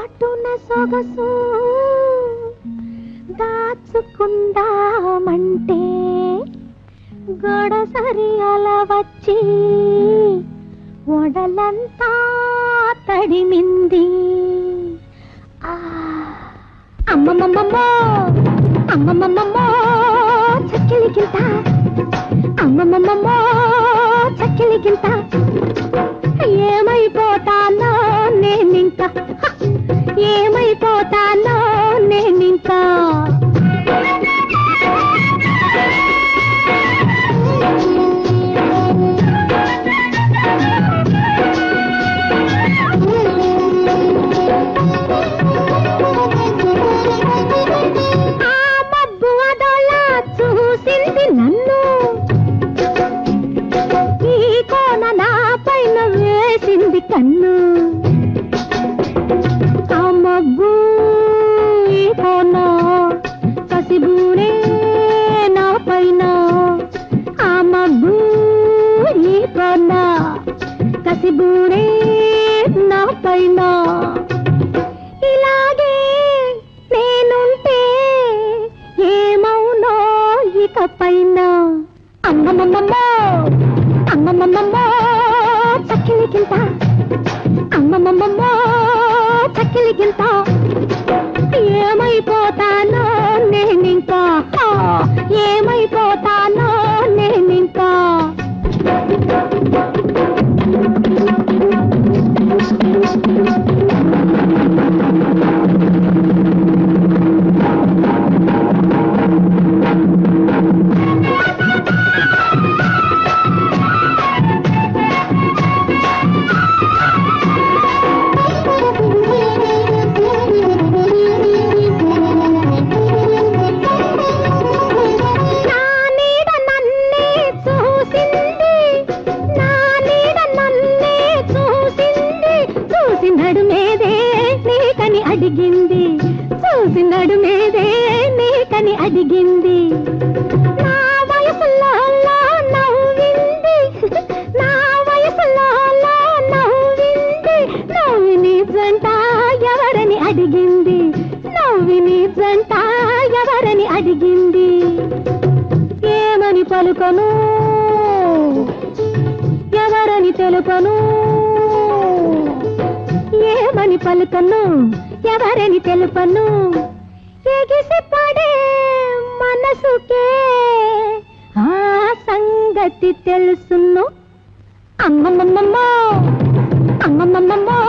మన సొగసు దాచుకుందామంటే గొడసరి అలా వచ్చి ఒడలంతా తడిమింది. ఆ, అమ్మమ్మమ్మమ్మో! అమ్మమ్మమ్మమ్మో! చక్కిలికింత అమ్మమ్మమ్మమ్మో! ఏమైపోతానో నేనింకా. ఆ మబ్బు కోన కన్ను. ఈ కోన కసిబూనే నా పైన. ఆ మబ్బు ఈ కోన కసిబూనే నా పైన. ఇలాగే నేనుంటే ఏమవునో ఇక పైన. అమ్మమ్మమ్మమ్మో! అమ్మమ్మమ్మమ్మో! చక్కిలికింత అమ్మమ్మమ్మమ్మో! చక్కిలికింత రోజంతా ఎవరని అడిగింది. ఏమని పలుకను? ఎవరని తెలుపను? ఏమని పలుకను? ఎవరని తెలుపను? ఎగిసి పడే మనసుకే ఆ సంగతి తెలుసును. అమ్మమ్మమ్మమ్మో! అమ్మమ్మమ్మమ్మో!